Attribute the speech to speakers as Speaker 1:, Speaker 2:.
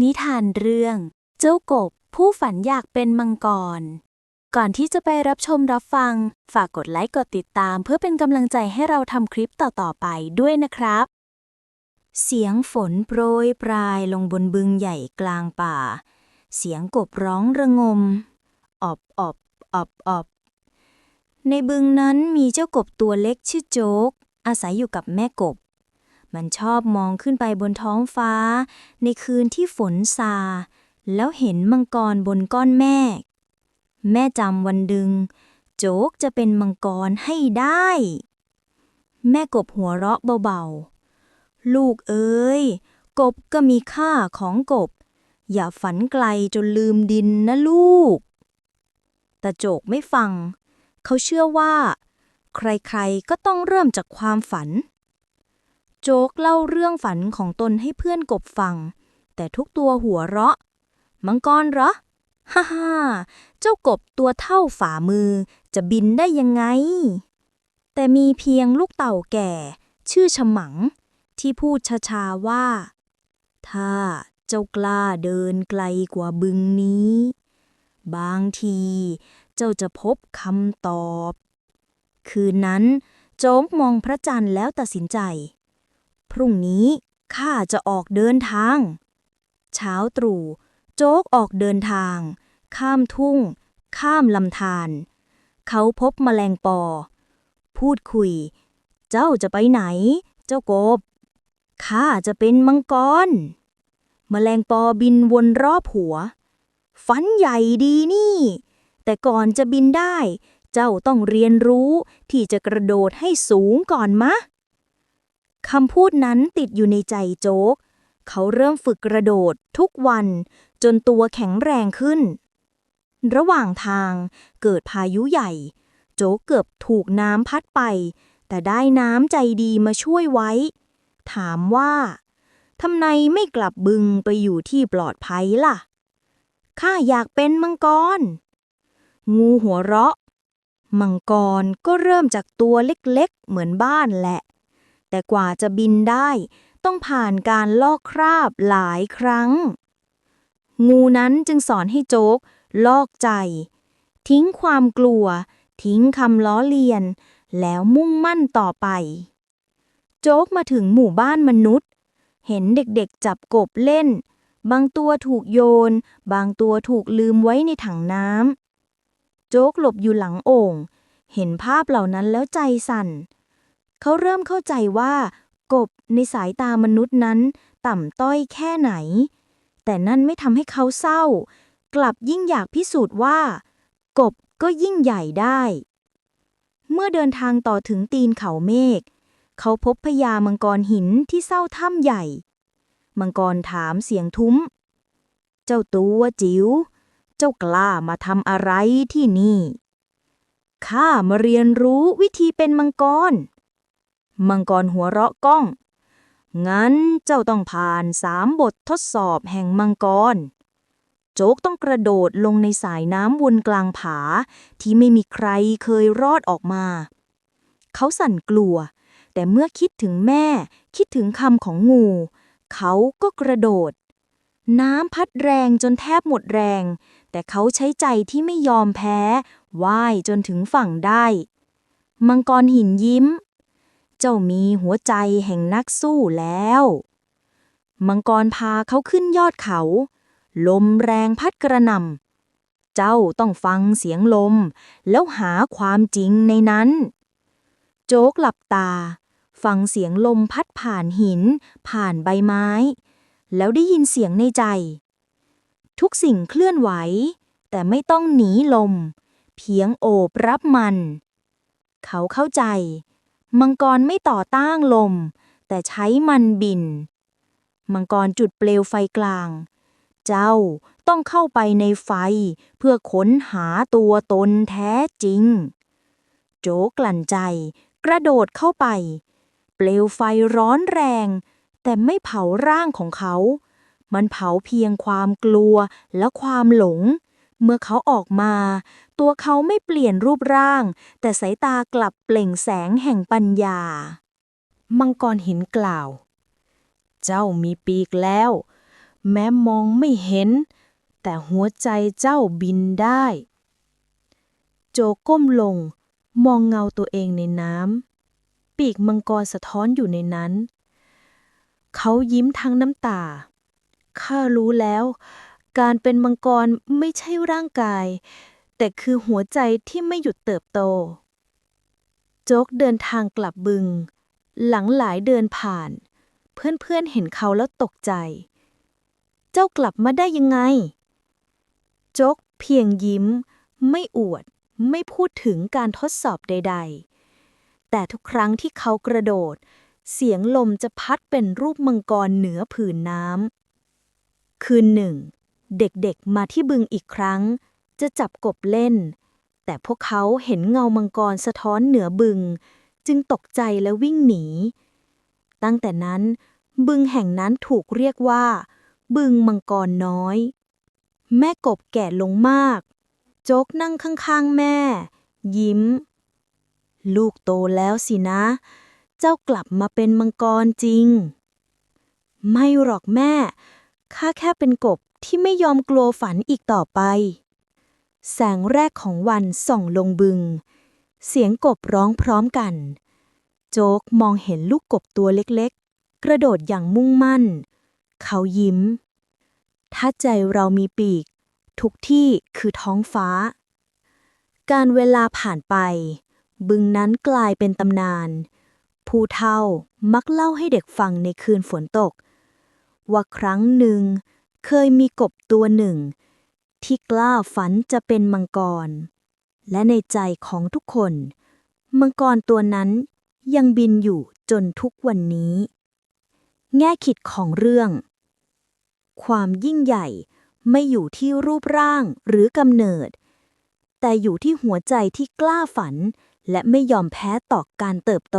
Speaker 1: นิทานเรื่อง เจ้ากบ ผู้ฝันอยากเป็นมังกร ก่อนที่จะไปรับชมรับฟัง ฝากกดไลค์กดติดตาม เพื่อเป็นกำลังใจให้เราทำคลิปต่อๆไปด้วยนะครับ เสียงฝนโปรยปลายลงบนบึงใหญ่กลางป่า เสียงกบร้องระงม ออบออบออบออบในบึงนั้นมีเจ้ากบตัวเล็กชื่อโจ๊ก อาศัยอยู่กับแม่กบ มันชอบมองขึ้นไปบนท้องฟ้า ในคืนที่ฝนซา แล้วเห็นมังกรบนก้อนเมฆแม่จำวันดึง โจ๊กจะเป็นมังกรให้ได้ แม่กบหัวเราะเบาๆ ลูกเอ้ย กบก็มีค่าของกบ อย่าฝันไกลจนลืมดินนะลูก แต่โจกไม่ฟัง เขาเชื่อว่า ใครๆก็ต้องเริ่มจากความฝัน โจ๊กเล่าเรื่องฝันของตนให้เพื่อนกบฟัง แต่ทุกตัวหัวเราะ มังกรเหรอ ฮ่าฮ่าเจ้ากบตัวเท่าฝ่ามือจะบินได้ยังไง แต่มีเพียงลูกเต่าแก่ ชื่อฉมัง ที่พูดช้าๆว่า ถ้าเจ้ากล้าเดินไกลกว่าบึงนี้ บางทีเจ้าจะพบคำตอบ คืนนั้นโจ๊กมองพระจันทร์แล้วตัดสินใจ พรุ่งนี้ข้าจะออกเดินทาง เช้าตรู่โจ๊กออกเดินทาง ข้ามทุ่ง ข้ามลำธารเขาพบแมลงปอ พูดคุย เจ้าจะไปไหน เจ้ากบข้าจะเป็นมังกรแมลงปอบินวนรอบหัว ฝันใหญ่ดีนี่ แต่ก่อนจะบินได้ เจ้าต้องเรียนรู้ที่จะกระโดดให้สูงก่อนมะ คำพูดนั้นติดอยู่ในใจโจ๊ก เขาเริ่มฝึกกระโดดทุกวัน จนตัวแข็งแรงขึ้น ระหว่างทางเกิดพายุใหญ่ โจ๊กเกือบถูกน้ำพัดไป แต่ได้น้ำใจดีมาช่วยไว้ ถามว่าทำไมไม่กลับบึงไปอยู่ที่ปลอดภัยล่ะ ข้าอยากเป็นมังกร งูหัวเราะ มังกรก็เริ่มจากตัวเล็กๆ เหมือนบ้านแหละ แต่กว่าจะบินได้ ต้องผ่านการลอกคราบหลายครั้ง งูนั้นจึงสอนให้โจ๊ก ลอกใจ ทิ้งความกลัว ทิ้งคำล้อเลียน แล้วมุ่งมั่นต่อไป โจ๊กมาถึงหมู่บ้านมนุษย์ เห็นเด็กๆจับกบเล่น บางตัวถูกโยน บางตัวถูกลืมไว้ในถังน้ำโจ๊กหลบอยู่หลังโอ่ง เห็นภาพเหล่านั้นแล้วใจสั่น เขาเริ่มเข้าใจว่า กบในสายตามนุษย์นั้น ต่ำต้อยแค่ไหน แต่นั่นไม่ทำให้เขาเศร้า กลับยิ่งอยากพิสูจน์ว่า กบก็ยิ่งใหญ่ได้ เมื่อเดินทางต่อถึงตีนเขาเมฆเขาพบพญามังกรหินที่เศร้าถ้ำใหญ่ มังกรถามเสียงทุ้ม เจ้าตัวจิ๋ว เจ้ากล้ามาทำอะไรที่นี่ ข้ามาเรียนรู้วิธีเป็นมังกร มังกรหัวเราะก้อง งั้นเจ้าต้องผ่านสามบททดสอบแห่งมังกร โจ๊กต้องกระโดดลงในสายน้ำวนกลางผา ที่ไม่มีใครเคยรอดออกมา เขาสั่นกลัว แต่เมื่อคิดถึงแม่ คิดถึงคำของงู เขาก็กระโดด น้ำพัดแรงจนแทบหมดแรง แต่เขาใช้ใจที่ไม่ยอมแพ้ว่ายจนถึงฝั่งได้ มังกรหินยิ้ม เจ้ามีหัวใจแห่งนักสู้แล้ว มังกรพาเขาขึ้นยอดเขา ลมแรงพัดกระหน่ำ เจ้าต้องฟังเสียงลม แล้วหาความจริงในนั้น โจ๊กหลับตา ฟังเสียงลมพัดผ่านหิน ผ่านใบไม้ แล้วได้ยินเสียงในใจ ทุกสิ่งเคลื่อนไหว แต่ไม่ต้องหนีลม เพียงโอบรับมันเขาเข้าใจ มังกรไม่ต่อต้านลม แต่ใช้มันบิน มังกรจุดเปลวไฟกลาง เจ้าต้องเข้าไปในไฟเพื่อค้นหาตัวตนแท้จริง โจกลั่นใจ กระโดดเข้าไป เปลวไฟร้อนแรง แต่ไม่เผาร่างของเขา มันเผาเพียงความกลัวและความหลง เมื่อเขาออกมา ตัวเขาไม่เปลี่ยนรูปร่าง แต่สายตากลับเปล่งแสงแห่งปัญญา
Speaker 2: มังกรหินกล่าว เจ้ามีปีกแล้ว แม้มองไม่เห็น แต่หัวใจเจ้าบินได้ โจก้มลง มองเงาตัวเองในน้ำ ปีกมังกรสะท้อนอยู่ในนั้น เขายิ้มทั้งน้ำตา ข้ารู้แล้ว การเป็นมังกรไม่ใช่ร่างกาย แต่คือหัวใจที่ไม่หยุดเติบโต โจ๊กเดินทางกลับบึง หลังหลายเดินผ่าน เพื่อนๆเห็นเขาแล้วตกใจ เจ้ากลับมาได้ยังไง โจ๊กเพียงยิ้ม ไม่อวด ไม่พูดถึงการทดสอบใด ๆ แต่ทุกครั้งที่เขากระโดด เสียงลมจะพัดเป็นรูปมังกรเหนือผืนน้ำคืนหนึ่ง เด็กๆมาที่บึงอีกครั้ง จะจับกบเล่น แต่พวกเขาเห็นเงามังกรสะท้อนเหนือบึง จึงตกใจและวิ่งหนี ตั้งแต่นั้นบึงแห่งนั้นถูกเรียกว่า บึงมังกรน้อย แม่กบแก่ลงมาก โจ๊กนั่งข้างๆแม่ ยิ้ม ลูกโตแล้วสินะ เจ้ากลับมาเป็นมังกรจริง ไม่หรอกแม่ข้าแค่เป็นกบ ที่ไม่ยอมกลัวฝันอีกต่อไป แสงแรกของวันส่องลงบึง เสียงกบร้องพร้อมกัน โจ๊กมองเห็นลูกกบตัวเล็กๆ กระโดดอย่างมุ่งมั่น เขายิ้ม ถ้าใจเรามีปีก ทุกที่คือท้องฟ้า การเวลาผ่านไป บึงนั้นกลายเป็นตำนาน ผู้เฒ่ามักเล่าให้เด็กฟังในคืนฝนตก ว่าครั้งหนึ่ง เคยมีกบตัวหนึ่ง ที่กล้าฝันจะเป็นมังกร และในใจของทุกคน มังกรตัวนั้นยังบินอยู่จนทุกวันนี้ แง่คิดของเรื่อง ความยิ่งใหญ่ไม่อยู่ที่รูปร่างหรือกำเนิด แต่อยู่ที่หัวใจที่กล้าฝัน และไม่ยอมแพ้ต่อการเติบโต